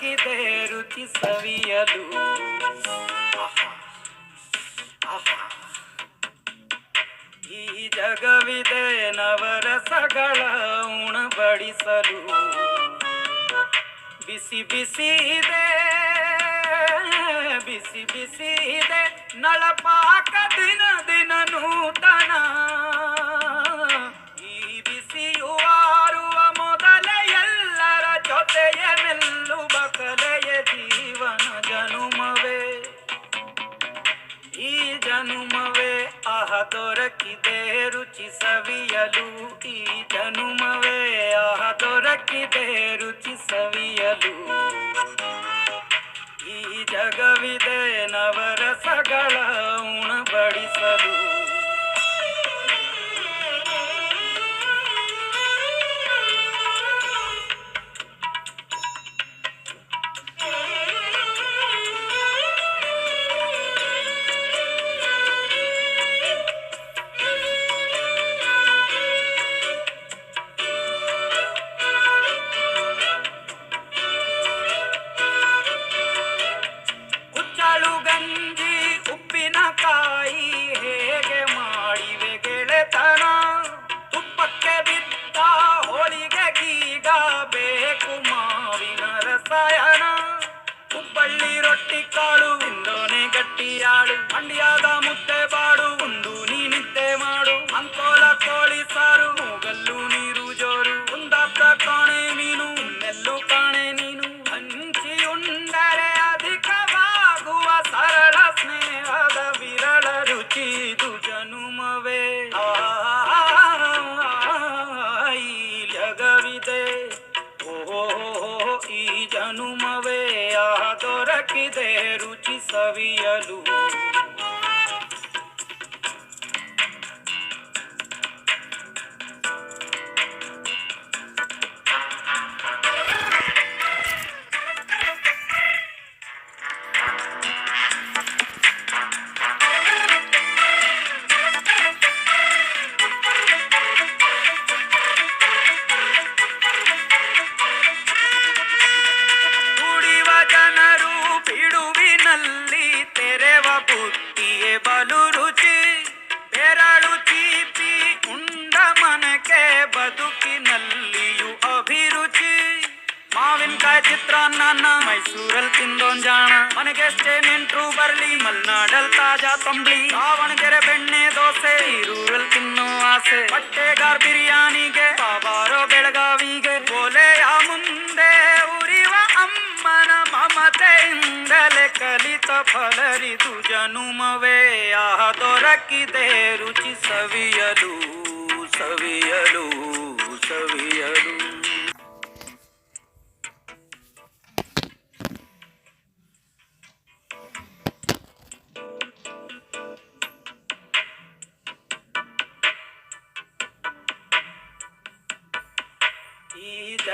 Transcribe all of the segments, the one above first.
ದೊರಕಿದೆ ರುಚಿ ಸವಿಯಲು. ಈ ಜಗವಿದೆ ನವರಸಗಳ ಉಣಬಡಿಸಲು. ಬಿಸಿ ಬಿಸಿ ಇದೆ, ಬಿಸಿ ಬಿಸಿ ಇದೆ. ನಳಪಾಕ ದಿನ ದಿನ ಜನುಮವೇ, ಆಹ ದೊರಕಿದೆ, ರುಚಿ ಸವಿಯಲು. ಈ ಜನುಮವೇ, ಆಹ ದೊರಕಿದೆ, ರುಚಿ ಸವಿಯಲು. ಈ ಜಗವಿದೆ ನವರಸಗಳ ಉಣಬಡಿಸಲು. ದೊರಕಿದೆ ರುಚಿ ಸವಿಯಲು ಮಾವಿನಕಾಯಿ ಚಿತ್ರಾನ್ನ ಮೈಸೂರಲ್ಲಿ ತಿಂದೋನ್ ಜಾಣ ಮನೆಗೆಷ್ಟೇ ನೆಂಟ್ರು ಬರ್ಲಿ ಮಲ್ನಾಡಲ್ ತಾಜಾ ತಂಬ್ಳಿ ದಾವಣಗೆರೆ ಬೆಣ್ಣೆ ದೋಸೆ ಈರೂರಲ್ಲಿ ತಿನ್ನೋ ಆಸೆ ಬಟ್ಟೆಗಾರ್ ಬಿರಿಯಾನಿಗೆ ಬಾಬಾರೋ ಬೆಳಗಾವಿಗೆ ಓಲೆಯ ಮುಂದೆ ಉರಿವ ಅಮ್ಮನ ಮಮತೆಯಿಂದಲೇ ಕಲಿತ ಫಲರಿದು ಜನುಮವೇ ಆಹ ದೊರಕಿದೆ ರುಚಿ ಸವಿಯಲು ಸವಿಯಲು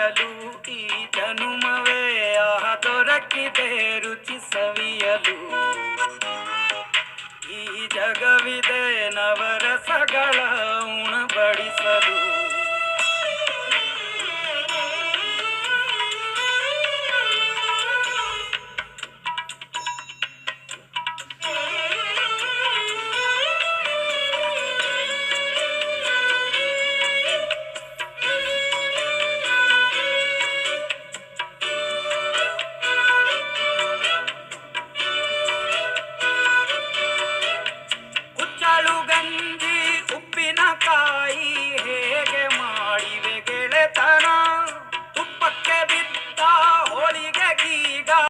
ಸವಿಯಲು ಈ ಜನುಮವೇ ಆಹ ದೊರಕಿದೆ ರುಚಿ ಸವಿಯಲು ಈ ಜಗವಿದೆ ನವ